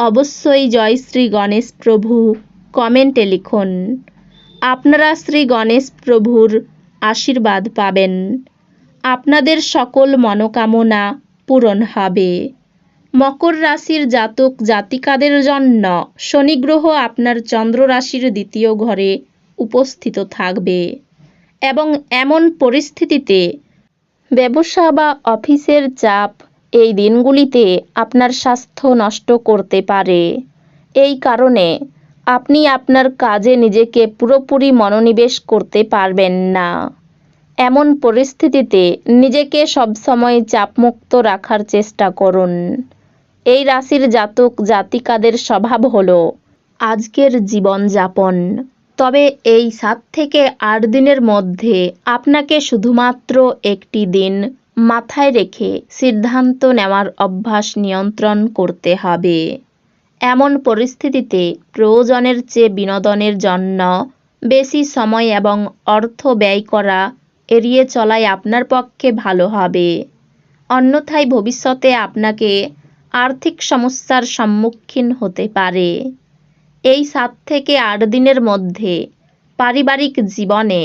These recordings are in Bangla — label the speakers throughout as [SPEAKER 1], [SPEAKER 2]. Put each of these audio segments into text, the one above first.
[SPEAKER 1] অবশ্যই জয় শ্রী গণেশ প্রভু কমেন্টে লিখুন। আপনারা শ্রী গণেশ প্রভুর আশীর্বাদ পাবেন। আপনাদের সকল মনোকামনা পূরণ হবে। মকর রাশির জাতক জাতিকাদের জন্য শনিগ্রহ আপনার চন্দ্র রাশির দ্বিতীয় ঘরে উপস্থিত থাকবে এবং এমন পরিস্থিতিতে ব্যবসা বা অফিসের চাপ এই দিনগুলিতে আপনার স্বাস্থ্য নষ্ট করতে পারে। এই কারণে আপনি আপনার কাজে নিজেকে পুরোপুরি মনোনিবেশ করতে পারবেন না। এমন পরিস্থিতিতে নিজেকে সবসময় চাপমুক্ত রাখার চেষ্টা করুন। এই রাশির জাতক জাতিকাদের স্বভাব হল, আজকের জীবনযাপন। তবে এই সাত থেকে আট দিনের মধ্যে আপনাকে শুধুমাত্র একটি দিন মাথায় রেখে সিদ্ধান্ত নেওয়ার অভ্যাস নিয়ন্ত্রণ করতে হবে। এমন পরিস্থিতিতে প্রয়োজনের চেয়ে বিনোদনের জন্য বেশি সময় এবং অর্থ ব্যয় করা এড়িয়ে চলাই আপনার পক্ষে ভালো হবে। অন্যথায় ভবিষ্যতে আপনাকে আর্থিক সমস্যার সম্মুখীন হতে পারে। এই সাত থেকে আট দিনের মধ্যে পারিবারিক জীবনে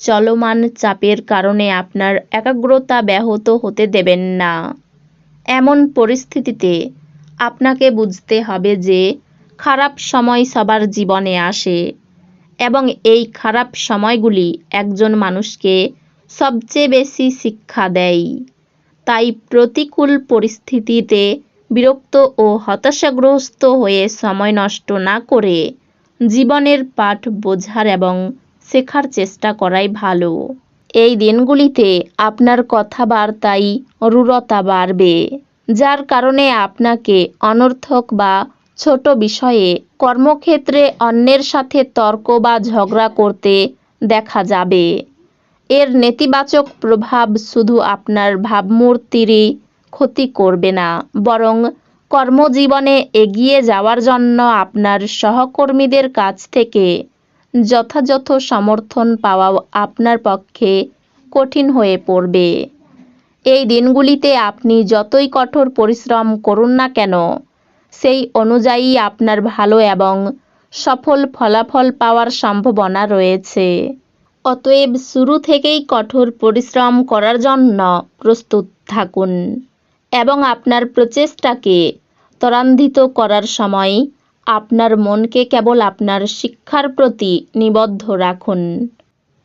[SPEAKER 1] চলমান চাপের কারণে আপনার একাগ্রতা ব্যাহত হতে দেবেন না। এমন পরিস্থিতিতে আপনাকে বুঝতে হবে যে খারাপ সময় সবার জীবনে আসে এবং এই খারাপ সময়গুলি একজন মানুষকে সবচেয়ে বেশি শিক্ষা দেয়। তাই প্রতিকূল পরিস্থিতিতে বিরক্ত ও হতাশাগ্রস্ত হয়ে সময় নষ্ট না করে জীবনের পাঠ বোঝার এবং শেখার চেষ্টা করাই ভালো। এই দিনগুলিতে আপনার কথাবার্তাই রূঢ়তা বাড়বে, যার কারণে আপনাকে অনর্থক বা ছোট বিষয়ে কর্মক্ষেত্রে অন্যের সাথে তর্ক বা ঝগড়া করতে দেখা যাবে। এর নেতিবাচক প্রভাব শুধু আপনার ভাবমূর্তিরই ক্ষতি করবে না, বরং কর্মজীবনে এগিয়ে যাওয়ার জন্য আপনার সহকর্মীদের কাছ থেকে যথাযথ সমর্থন পাওয়া আপনার পক্ষে কঠিন হয়ে পড়বে। এই দিনগুলিতে আপনি যতই কঠোর পরিশ্রম করুন না কেন, সেই অনুযায়ী আপনার ভালো এবং সফল ফলাফল পাওয়ার সম্ভাবনা রয়েছে। অতএব শুরু থেকেই কঠোর পরিশ্রম করার জন্য প্রস্তুত থাকুন এবং আপনার প্রচেষ্টাকে ত্বরান্বিত করার সময় আপনার মনকে কেবল আপনার শিক্ষার প্রতি নিবদ্ধ রাখুন।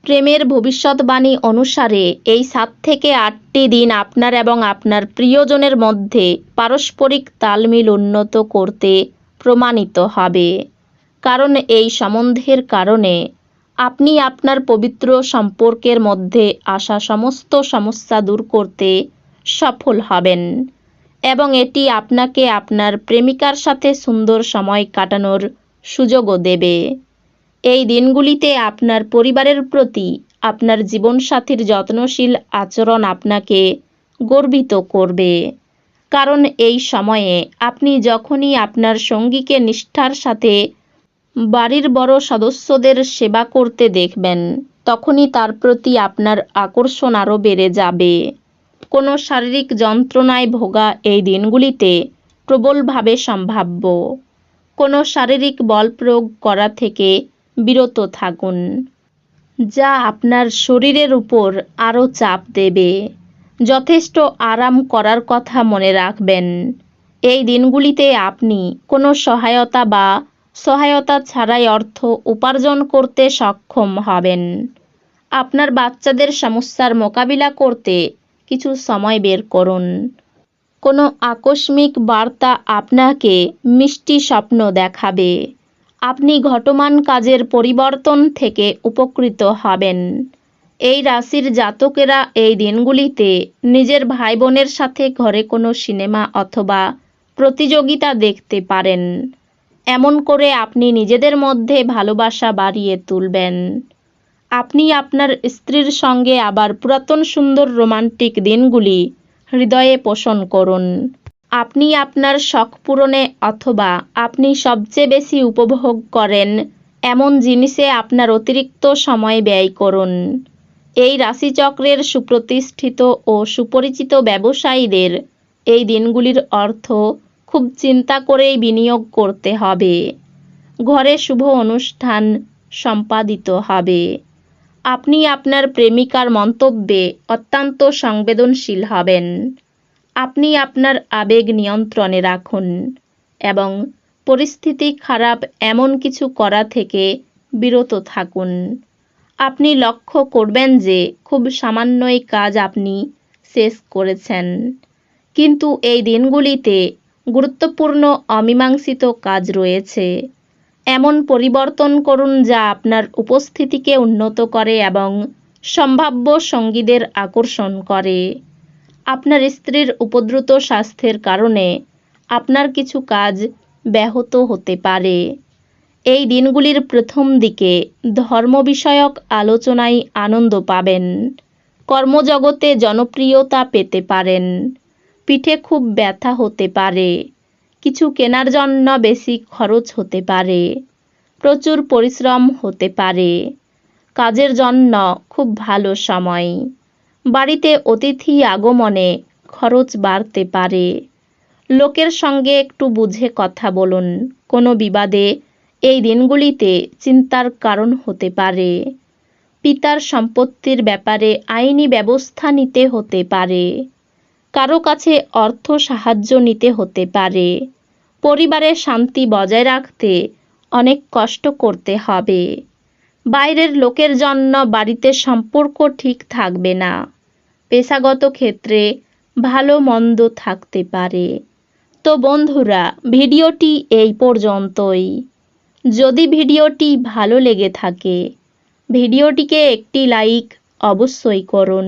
[SPEAKER 1] প্রেমের ভবিষ্যৎবাণী অনুসারে এই সাত থেকে আটটি দিন আপনার এবং আপনার প্রিয়জনের মধ্যে পারস্পরিক তালমিল উন্নত করতে প্রমাণিত হবে। কারণ এই সম্বন্ধের কারণে আপনি আপনার পবিত্র সম্পর্কের মধ্যে আসা সমস্ত সমস্যা দূর করতে সফল হবেন। এবং এটি আপনাকে আপনার প্রেমিকার সাথে সুন্দর সময় কাটানোর সুযোগও দেবে। এই দিনগুলিতে আপনার পরিবারের প্রতি আপনার জীবনসাথীর যত্নশীল আচরণ আপনাকে গর্বিত করবে। কারণ এই সময়ে আপনি যখনই আপনার সঙ্গীকে নিষ্ঠার সাথে বাড়ির বড় সদস্যদের সেবা করতে দেখবেন, তখনই তার প্রতি আপনার আকর্ষণ আরও বেড়ে যাবে। কোনো শারীরিক যন্ত্রণায় ভোগা এই দিনগুলিতে প্রবলভাবে সম্ভাব্য। কোনো শারীরিক বল প্রয়োগ করা থেকে বিরত থাকুন, যা আপনার শরীরের উপর আরও চাপ দেবে। যথেষ্ট আরাম করার কথা মনে রাখবেন। এই দিনগুলিতে আপনি কোনো সহায়তা বা সহায়তা ছাড়াই অর্থ উপার্জন করতে সক্ষম হবেন। আপনার বাচ্চাদের সমস্যার মোকাবিলা করতে কিছু সময় বের করুন। কোনো আকস্মিক বার্তা আপনাকে মিষ্টি স্বপ্ন দেখাবে। আপনি ঘটমান কাজের পরিবর্তন থেকে উপকৃত হবেন। এই রাশির জাতকেরা এই দিনগুলিতে নিজের ভাই বোনের সাথে ঘরে কোনো সিনেমা অথবা প্রতিযোগিতা দেখতে পারেন। এমন করে আপনি নিজেদের মধ্যে ভালোবাসা বাড়িয়ে তুলবেন। আপনি আপনার স্ত্রীর সঙ্গে আবার পুরাতন সুন্দর রোমান্টিক দিনগুলি হৃদয়ে পোষণ করুন। আপনি আপনার শখ পূরণে অথবা আপনি সবচেয়ে বেশি উপভোগ করেন এমন জিনিসে আপনার অতিরিক্ত সময় ব্যয় করুন। এই রাশিচক্রের সুপ্রতিষ্ঠিত ও সুপরিচিত ব্যবসায়ীদের এই দিনগুলির অর্থ খুব চিন্তা করেই বিনিয়োগ করতে হবে। ঘরে শুভ অনুষ্ঠান সম্পাদিত হবে। আপনি আপনার প্রেমিকার মন্তব্যে অত্যন্ত সংবেদনশীল হবেন। আপনি আপনার আবেগ নিয়ন্ত্রণে রাখুন এবং পরিস্থিতি খারাপ এমন কিছু করা থেকে বিরত থাকুন। আপনি লক্ষ্য করবেন যে খুব সামান্যই কাজ আপনি শেষ করেছেন। কিন্তু এই দিনগুলিতে গুরুত্বপূর্ণ অমীমাংসিত কাজ রয়েছে। এমন পরিবর্তন করুন যা আপনার উপস্থিতিকে উন্নত করে এবং সম্ভাব্য সঙ্গীদের আকর্ষণ করে। আপনার স্ত্রীর উপদ্রুত স্বাস্থ্যের কারণে আপনার কিছু কাজ ব্যাহত হতে পারে। এই দিনগুলির প্রথম দিকে ধর্ম বিষয়ক আলোচনায় আনন্দ পাবেন। কর্মজগতে জনপ্রিয়তা পেতে পারেন। পিঠে খুব ব্যথা হতে পারে। কিছু কেনার জন্য বেশি খরচ হতে পারে, প্রচুর পরিশ্রম হতে পারে। কাজের জন্য খুব ভালো সময়। বাড়িতে অতিথি আগমনে খরচ বাড়তে পারে। লোকের সঙ্গে একটু বুঝে কথা বলুন। কোনো বিবাদে এই দিনগুলিতে চিন্তার কারণ হতে পারে। পিতার সম্পত্তির ব্যাপারে আইনি ব্যবস্থা নিতে হতে পারে। কারও কাছে অর্থ সাহায্য নিতে হতে পারে। পরিবারের শান্তি বজায় রাখতে অনেক কষ্ট করতে হবে। বাইরের লোকের জন্য বাড়িতে সম্পর্ক ঠিক থাকবে না। পেশাগত ক্ষেত্রে ভালো মন্দ থাকতে পারে। তো বন্ধুরা, ভিডিওটি এই পর্যন্তই। যদি ভিডিওটি ভালো লেগে থাকে, ভিডিওটিকে একটি লাইক অবশ্যই করুন।